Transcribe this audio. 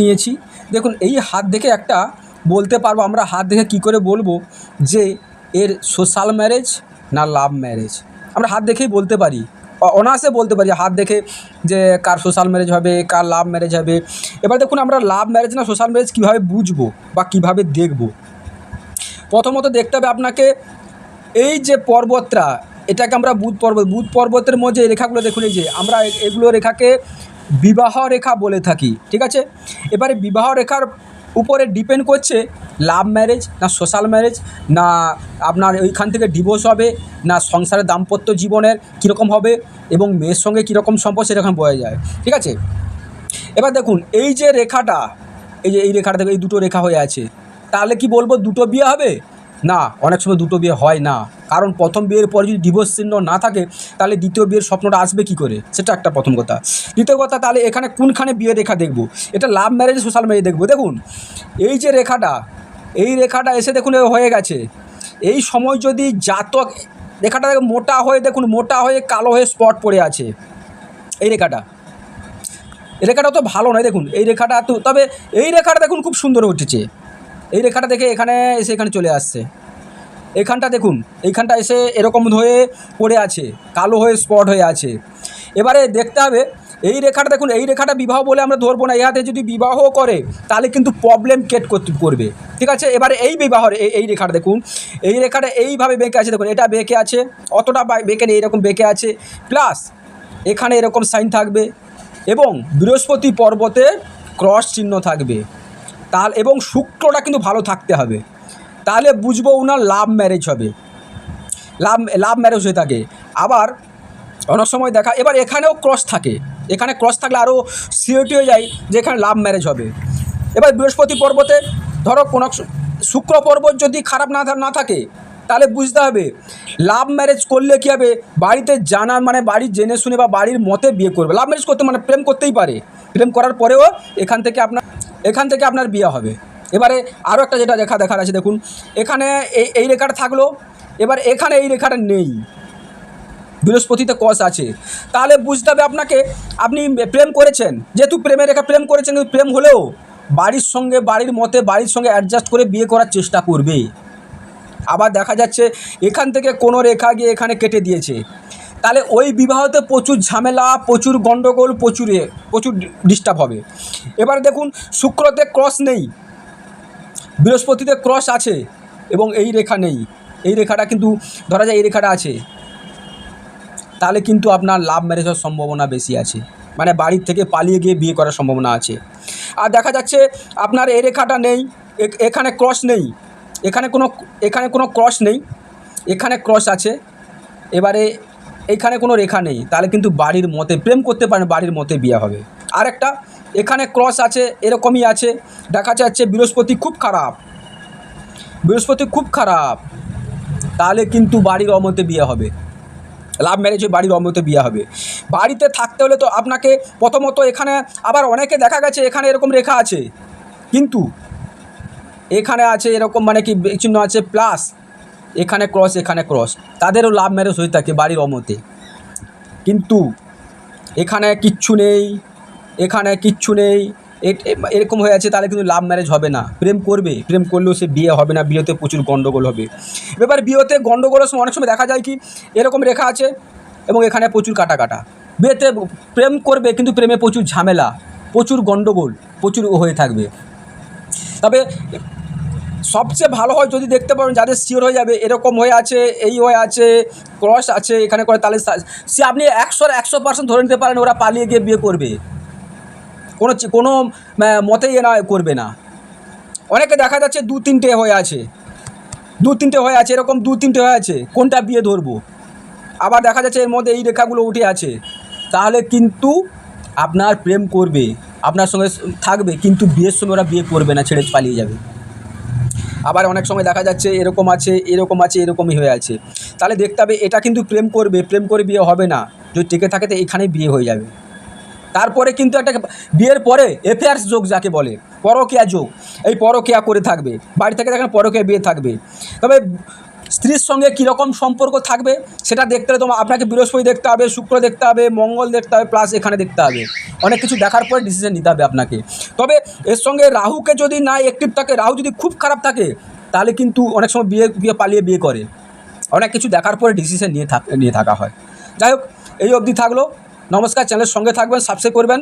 নিয়েছি। দেখুন, এই হাত দেখে একটা বলতে পারব আমরা, হাত দেখে কি করে বলব যে এর সোশ্যাল ম্যারেজ না লাভ ম্যারেজ? আমরা হাত দেখেই বলতে পারি। অনায়াসে বলতে পারি, হাত দেখে যে কার সোশ্যাল ম্যারেজ হবে, কার লাভ ম্যারেজ হবে। এবার দেখুন, আমরা লাভ ম্যারেজ না সোশ্যাল ম্যারেজ কীভাবে বুঝব বা কীভাবে দেখব? প্রথমত দেখতে হবে আপনাকে এই যে পর্বতটা, এটাকে আমরা বুধ পর্বত, বুধ পর্বতের মধ্যে রেখাগুলো দেখুন, এই যে আমরা এগুলো রেখাকে বিবাহ রেখা বলে থাকি, ঠিক আছে? এবারে বিবাহ রেখার উপরে ডিপেন্ড করছে লাভ ম্যারেজ না সোশ্যাল ম্যারেজ না আপনার ওইখান থেকে ডিভোর্স হবে না সংসারের দাম্পত্য জীবনের কীরকম হবে এবং মেয়ের সঙ্গে কীরকম সম্পর্ক সেরকম বোঝা যায়, ঠিক আছে? এবার দেখুন, এই যে রেখাটা, এই যে এই রেখাটা দেখো এই দুটো রেখা হয়ে আছে, তাহলে কি বলব দুটো বিয়ে হবে? না, অনেক সময় দুটো বিয়ে হয় না। কারণ প্রথম বিয়ের পরে যদি ডিভোর্স চিহ্ন না থাকে, তাহলে দ্বিতীয় বিয়ের স্বপ্নটা আসবে কি করে? সেটা একটা প্রথম কথা। দ্বিতীয় কথা, তাহলে এখানে কোনখানে বিয়ে রেখা দেখব? এটা লাভ ম্যারেজ সোশ্যাল ম্যারেজ দেখব। দেখুন, এই যে রেখাটা, এই রেখাটা এসে দেখুন হয়ে গেছে। এই সময় যদি জাতক, রেখাটা মোটা হয়ে দেখুন, মোটা হয়ে কালো হয়ে স্পট পড়ে আছে। এই রেখাটা। এই রেখাটা তো ভালো নয়, দেখুন, এই রেখাটা তো, তবে এই রেখাটা দেখুন, খুব সুন্দর উঠেছে। এই রেখাটা দেখে এখানে এসে এখানে চলে আসছে। এখানটা দেখুন, এইখানটা এসে এরকম হয়ে পড়ে আছে, কালো হয়ে স্পট হয়ে আছে। এবারে দেখতে হবে, এই রেখাটা দেখুন, এই রেখাটা বিবাহ বলে আমরা ধরবো না ইহাতে যদি বিবাহ করে, তাহলে কিন্তু প্রবলেম কেট করতে করবে ঠিক আছে? এবারে এই বিবাহর, এই রেখাটা দেখুন, এই রেখাটা এইভাবে বেঁকে আছে, দেখুন, এটা বেঁকে আছে, অতটা বেঁকে নেই, এরকম বেঁকে আছে। প্লাস এখানে এরকম সাইন থাকবে এবং বৃহস্পতি পর্বতে ক্রস চিহ্ন থাকবে। তাহলে এবং শুক্রটা কিন্তু ভালো থাকতে হবে। তাহলে বুঝব ওনার লাভ ম্যারেজ হবে। লাভ লাভ ম্যারেজ হয়ে থাকে। আবার অনেক সময় দেখা, এবার এখানেও ক্রস থাকে। এখানে ক্রস থাকলে আরও সিওরিটি হয়ে যায় যে এখানে লাভ ম্যারেজ হবে। এবার বৃহস্পতি পর্বতে ধরো কোনো শুক্র পর্বত যদি খারাপ না না থাকে, তাহলে বুঝতে হবে লাভ ম্যারেজ করলে কী হবে? বাড়িতে জানা মানে বাড়ির জেনে শুনে বা বাড়ির মতে বিয়ে করবে। লাভ ম্যারেজ করতে মানে প্রেম করতেই পারে। প্রেম করার পরেও এখান থেকে আপনার এখান থেকে আপনার বিয়ে হবে। এবারে আরও একটা যেটা রেখা দেখার আছে, দেখুন। এখানে এই এই রেখাটা থাকল। এবার এখানে এই রেখাটা নেই। বৃহস্পতিতে কস আছে। তাহলে বুঝতে হবে আপনাকে, আপনি প্রেম করেছেন। যেহেতু প্রেমের রেখা প্রেম করেছেন, কিন্তু প্রেম হলেও বাড়ির সঙ্গে, বাড়ির মতে, বাড়ির সঙ্গে অ্যাডজাস্ট করে বিয়ে করার চেষ্টা করবে। আবার দেখা যাচ্ছে, এখান থেকে কোনো রেখা গিয়ে এখানে কেটে দিয়েছে। তাহলে ওই বিবাহতে প্রচুর ঝামেলা, প্রচুর গণ্ডগোল প্রচুর এ- প্রচুর ডিস্টার্ব হবে। এবার দেখুন, শুক্রতে ক্রস নেই, বৃহস্পতিতে ক্রস আছে, এবং এই রেখা নেই। এই রেখাটা কিন্তু, ধরা যায় এই রেখাটা আছে। তাহলে কিন্তু আপনার লাভ ম্যারেজ হওয়ার সম্ভাবনা বেশি আছে। মানে বাড়ির থেকে পালিয়ে গিয়ে বিয়ে করার সম্ভাবনা আছে। আর দেখা যাচ্ছে, আপনার এই রেখাটা নেই এখানে ক্রস নেই। এখানে কোনো এখানে কোনো ক্রস নেই। এখানে ক্রস আছে। এবারে এখানে কোনো রেখা নেই, তাহলে কিন্তু বাড়ির মতে, প্রেম করতে পারেন বাড়ির মতে বিয়ে হবে। আর একটা, এখানে ক্রস আছে, এরকমই আছে, দেখা যাচ্ছে বৃহস্পতি খুব খারাপ। বৃহস্পতি খুব খারাপ, তাহলে কিন্তু বাড়ির অমতে বিয়ে হবে। লাভ ম্যারেজে বাড়ির অমতে বিয়ে হবে। বাড়িতে থাকতে হলে তো আপনাকে প্রথমত এখানে আবার অনেকে দেখা গেছে, এখানে এরকম রেখা আছে। কিন্তু, এখানে আছে এরকম মানে কি চিহ্ন আছে প্লাস এখানে ক্রস এখানে ক্রস তাদেরও লাভ ম্যারেজ হয়ে থাকে বাড়ির অমতে। কিন্তু এখানে কিচ্ছু নেই, এখানে কিচ্ছু নেই। এরকম হয়ে আছে, তাহলে কিন্তু লাভ ম্যারেজ হবে না। প্রেম করবে, প্রেম করলেও সে বিয়ে হবে না, বিয়েতে প্রচুর গণ্ডগোল হবে। এবার বিয়েতে গণ্ডগোলের সময় অনেক সময় দেখা যায় কি, এরকম রেখা আছে এবং এখানে প্রচুর কাটা কাটা বিয়েতে প্রেম করবে, কিন্তু প্রেমে প্রচুর ঝামেলা, প্রচুর গণ্ডগোল প্রচুর হয়ে থাকবে। তবে সবচেয়ে ভালো হয় যদি দেখতে পারেন যাদের শিওর হয়ে যাবে, এরকম হয়ে আছে, এই হয়ে আছে ক্রস আছে, এখানে করে তাহলে সে আপনি একশোর একশো পার্সেন্ট ধরে নিতে পারেন, ওরা পালিয়ে গিয়ে বিয়ে করবে। কোনো কোনো মতেই এ না করবে না। অনেকে দেখা যাচ্ছে দু তিনটে হয়ে আছে। দু তিনটে হয়ে আছে, এরকম দু তিনটে হয়ে আছে, কোনটা বিয়ে ধরবো? আবার দেখা যাচ্ছে এর মধ্যে এই রেখাগুলো উঠে আছে। তাহলে কিন্তু আপনার প্রেম করবে, আপনার সঙ্গে থাকবে, কিন্তু বিয়ের সময় ওরা বিয়ে করবে না, ছেড়ে পালিয়ে যাবে। আবার অনেক সময় দেখা যাচ্ছে এরকম আছে এরকম আছে, এরকমই হয়ে আছে। তাহলে দেখতে হবে, এটা কিন্তু প্রেম করবে, প্রেম করে বিয়ে হবে না। যদি টিকে থাকে তো এখানেই বিয়ে হয়ে যাবে। তারপরে কিন্তু একটা বিয়ের পরে এফেয়ার্স যোগ যাকে বলে, পরকিয়া যোগ। এই পরকিয়া করে থাকবে। বাড়ি থেকে দেখেন পরকিয়া বিয়ে থাকবে। তবে স্ত্রীর সঙ্গে কীরকম সম্পর্ক থাকবে সেটা দেখতে হলে তোমার আপনাকে বৃহস্পতি দেখতে হবে, শুক্র দেখতে হবে, মঙ্গল দেখতে হবে প্লাস এখানে দেখতে হবে। অনেক কিছু দেখার পরে ডিসিশন নিতে হবে আপনাকে। তবে এর সঙ্গে রাহুকে যদি না অ্যাক্টিভ থাকে, রাহু যদি খুব খারাপ থাকে, তাহলে কিন্তু অনেক সময় বিয়ে বিয়ে পালিয়ে বিয়ে করে। অনেক কিছু দেখার পরে ডিসিশন নিয়ে থাক, নিয়ে থাকা হয়। যাই হোক, এই অবধি থাকল। নমস্কার চ্যানেলের সঙ্গে থাকবেন সাবস্ক্রাইব করবেন।